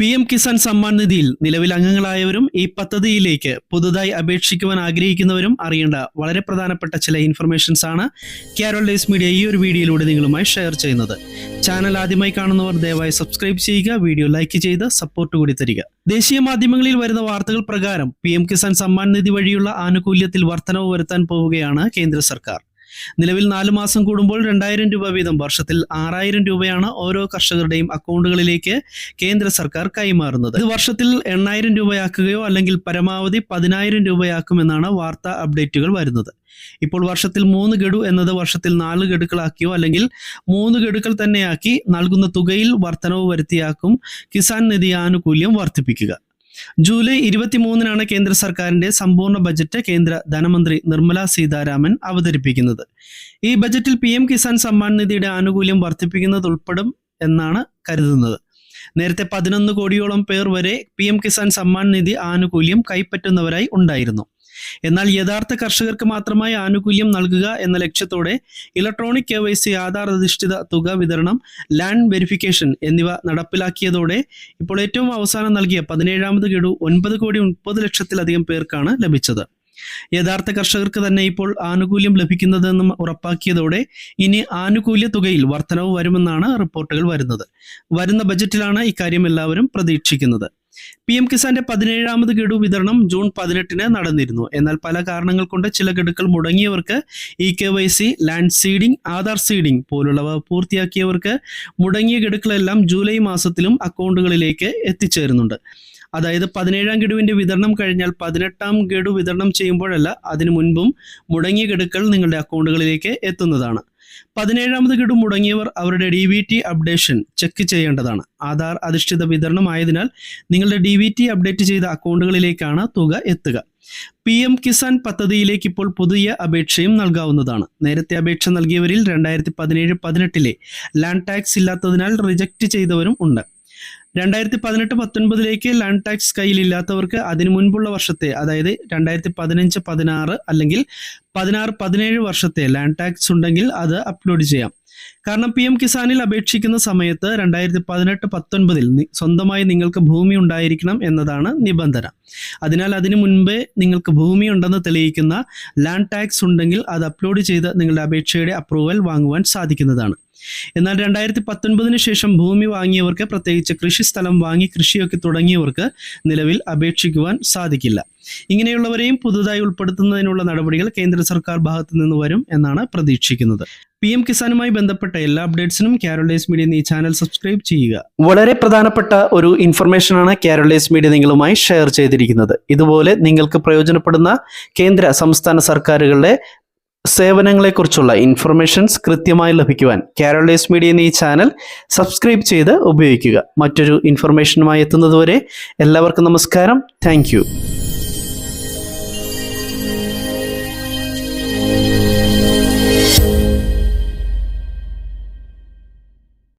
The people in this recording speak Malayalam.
പി എം കിസാൻ സമ്മാൻ നിധിയിൽ നിലവിൽ അംഗങ്ങളായവരും ഈ പദ്ധതിയിലേക്ക് പുതുതായി അപേക്ഷിക്കുവാൻ ആഗ്രഹിക്കുന്നവരും അറിയേണ്ട വളരെ പ്രധാനപ്പെട്ട ചില ഇൻഫർമേഷൻസ് ആണ് കേരള ഡേസ് മീഡിയ ഈ ഒരു വീഡിയോയിലൂടെ നിങ്ങളുമായി ഷെയർ ചെയ്യുന്നത്. ചാനൽ ആദ്യമായി കാണുന്നവർ ദയവായി സബ്സ്ക്രൈബ് ചെയ്യുക വീഡിയോ ലൈക്ക് ചെയ്ത് സപ്പോർട്ട് കൂടി തരിക. ദേശീയ മാധ്യമങ്ങളിൽ വരുന്ന വാർത്തകൾ പ്രകാരം പി എം കിസാൻ സമ്മാൻ നിധി വഴിയുള്ള ആനുകൂല്യത്തിൽ വർധനവ് വരുത്താൻ പോവുകയാണ് കേന്ദ്ര സർക്കാർ. നിലവിൽ നാല് മാസം കൂടുമ്പോൾ രണ്ടായിരം രൂപ വീതം വർഷത്തിൽ ആറായിരം രൂപയാണ് ഓരോ കർഷകരുടെയും അക്കൗണ്ടുകളിലേക്ക് കേന്ദ്ര സർക്കാർ കൈമാറുന്നത്. ഇത് വർഷത്തിൽ എണ്ണായിരം രൂപയാക്കുകയോ അല്ലെങ്കിൽ പരമാവധി പതിനായിരം രൂപയാക്കുമെന്നാണ് വാർത്താ അപ്ഡേറ്റുകൾ വരുന്നത്. ഇപ്പോൾ വർഷത്തിൽ മൂന്ന് ഗഡു എന്നത് വർഷത്തിൽ നാല് ഗഡുക്കളാക്കിയോ അല്ലെങ്കിൽ മൂന്ന് ഗഡുക്കൾ തന്നെയാക്കി നൽകുന്ന തുകയിൽ വർധനവ് വരുത്തിയാക്കും കിസാൻ നിധി ആനുകൂല്യം വർദ്ധിപ്പിക്കുക. ജൂലൈ ഇരുപത്തിമൂന്നിനാണ് കേന്ദ്ര സർക്കാരിന്റെ സമ്പൂർണ ബജറ്റ് കേന്ദ്ര ധനമന്ത്രി നിർമ്മല സീതാരാമൻ അവതരിപ്പിക്കുന്നത്. ഈ ബജറ്റിൽ പി എം കിസാൻ സമ്മാൻ നിധിയുടെ ആനുകൂല്യം വർദ്ധിപ്പിക്കുന്നത് ഉൾപ്പെടും എന്നാണ് കരുതുന്നത്. നേരത്തെ പതിനൊന്ന് കോടിയോളം പേർ വരെ പി എം കിസാൻ സമ്മാൻ നിധി ആനുകൂല്യം കൈപ്പറ്റുന്നവരായി ഉണ്ടായിരുന്നു. എന്നാൽ യഥാർത്ഥ കർഷകർക്ക് മാത്രമായി ആനുകൂല്യം നൽകുക എന്ന ലക്ഷ്യത്തോടെ electronic K Y C Aadhaar അധിഷ്ഠിത തുക വിതരണം ലാൻഡ് വെരിഫിക്കേഷൻ എന്നിവ നടപ്പിലാക്കിയതോടെ ഇപ്പോൾ ഏറ്റവും അവസാനം നൽകിയ പതിനേഴാമത് ഗഡു ഒൻപത് കോടി മുപ്പത് ലക്ഷത്തിലധികം പേർക്കാണ് ലഭിച്ചത്. യഥാർത്ഥ കർഷകർക്ക് തന്നെ ഇപ്പോൾ ആനുകൂല്യം ലഭിക്കുന്നതെന്നും ഉറപ്പാക്കിയതോടെ ഇനി ആനുകൂല്യ തുകയിൽ വർധനവ് വരുമെന്നാണ് റിപ്പോർട്ടുകൾ വരുന്നത്. വരുന്ന ബജറ്റിലാണ് ഇക്കാര്യം എല്ലാവരും പ്രതീക്ഷിക്കുന്നത്. പി എം കിസാന്റെ പതിനേഴാമത് ഗഡു വിതരണം ജൂൺ പതിനെട്ടിന് നടന്നിരുന്നു. എന്നാൽ പല കാരണങ്ങൾ കൊണ്ട് ചില ഗഡുക്കൾ മുടങ്ങിയവർക്ക് E K Y C land seeding Aadhaar seeding പോലുള്ളവ പൂർത്തിയാക്കിയവർക്ക് മുടങ്ങിയ ഗഡുക്കളെല്ലാം ജൂലൈ മാസത്തിലും അക്കൗണ്ടുകളിലേക്ക് എത്തിച്ചേരുന്നുണ്ട്. അതായത് പതിനേഴാം ഗഡുവിന്റെ വിതരണം കഴിഞ്ഞാൽ പതിനെട്ടാം ഗഡു വിതരണം ചെയ്യുമ്പോഴല്ല അതിനു മുൻപും മുടങ്ങിയ ഗഡുക്കൾ നിങ്ങളുടെ അക്കൗണ്ടുകളിലേക്ക് എത്തുന്നതാണ്. പതിനേഴാമത് ഗഡു മുടങ്ങിയവർ അവരുടെ D B T updation check ചെയ്യേണ്ടതാണ്. ആധാർ അധിഷ്ഠിത വിതരണമായതിനാൽ നിങ്ങളുടെ ഡി വി ടി അപ്ഡേറ്റ് ചെയ്ത അക്കൗണ്ടുകളിലേക്കാണ് തുക എത്തുക. പി എം കിസാൻ പദ്ധതിയിലേക്ക് ഇപ്പോൾ പുതിയ അപേക്ഷയും നൽകാവുന്നതാണ്. നേരത്തെ അപേക്ഷ നൽകിയവരിൽ രണ്ടായിരത്തി പതിനേഴ് പതിനെട്ടിലെ ലാൻഡ് ടാക്സ് ഇല്ലാത്തതിനാൽ റിജക്റ്റ് ചെയ്തവരും ഉണ്ട്. രണ്ടായിരത്തി പതിനെട്ട് പത്തൊൻപതിലേക്ക് ലാൻഡ് ടാക്സ് കയ്യിലില്ലാത്തവർക്ക് അതിനു മുൻപുള്ള വർഷത്തെ അതായത് രണ്ടായിരത്തി പതിനഞ്ച് പതിനാറ് അല്ലെങ്കിൽ പതിനാറ് പതിനേഴ് വർഷത്തെ ലാൻഡ് ടാക്സ് ഉണ്ടെങ്കിൽ അത് അപ്ലോഡ് ചെയ്യാം. കാരണം പി എം കിസാനിൽ അപേക്ഷിക്കുന്ന സമയത്ത് രണ്ടായിരത്തി പതിനെട്ട് പത്തൊൻപതിൽ സ്വന്തമായി നിങ്ങൾക്ക് ഭൂമി ഉണ്ടായിരിക്കണം എന്നതാണ് നിബന്ധന. അതിനാൽ അതിനു മുൻപേ നിങ്ങൾക്ക് ഭൂമി ഉണ്ടെന്ന് തെളിയിക്കുന്ന ലാൻഡ് ടാക്സ് ഉണ്ടെങ്കിൽ അത് അപ്ലോഡ് ചെയ്ത് നിങ്ങളുടെ അപേക്ഷയുടെ അപ്രൂവൽ വാങ്ങുവാൻ സാധിക്കുന്നതാണ്. എന്നാൽ രണ്ടായിരത്തി പത്തൊൻപതിന് ശേഷം ഭൂമി വാങ്ങിയവർക്ക് പ്രത്യേകിച്ച് കൃഷി സ്ഥലം വാങ്ങി കൃഷിയൊക്കെ തുടങ്ങിയവർക്ക് നിലവിൽ അപേക്ഷിക്കുവാൻ സാധിക്കില്ല. ഇങ്ങനെയുള്ളവരെയും പുതുതായി ഉൾപ്പെടുത്തുന്നതിനുള്ള നടപടികൾ കേന്ദ്ര സർക്കാർ ഭാഗത്തു നിന്ന് വരും എന്നാണ് പ്രതീക്ഷിക്കുന്നത്. പി എം കിസാനുമായി ബന്ധപ്പെട്ട എല്ലാ അപ്ഡേറ്റ്സിനും കാരോളൈസ് മീഡിയ ഈ ചാനൽ സബ്സ്ക്രൈബ് ചെയ്യുക. വളരെ പ്രധാനപ്പെട്ട ഒരു ഇൻഫർമേഷനാണ് കാരോളൈസ് മീഡിയ നിങ്ങളുമായി ഷെയർ ചെയ്തിരിക്കുന്നത്. ഇതുപോലെ നിങ്ങൾക്ക് പ്രയോജനപ്പെടുന്ന കേന്ദ്ര സംസ്ഥാന സർക്കാരുകളുടെ സേവനങ്ങളെക്കുറിച്ചുള്ള ഇൻഫർമേഷൻസ് കൃത്യമായി ലഭിക്കുവാൻ കാരോളൈസ് മീഡിയ എന്ന ഈ ചാനൽ സബ്സ്ക്രൈബ് ചെയ്ത് ഉപയോഗിക്കുക. മറ്റൊരു ഇൻഫർമേഷനുമായി എത്തുന്നതുവരെ എല്ലാവർക്കും നമസ്കാരം. താങ്ക്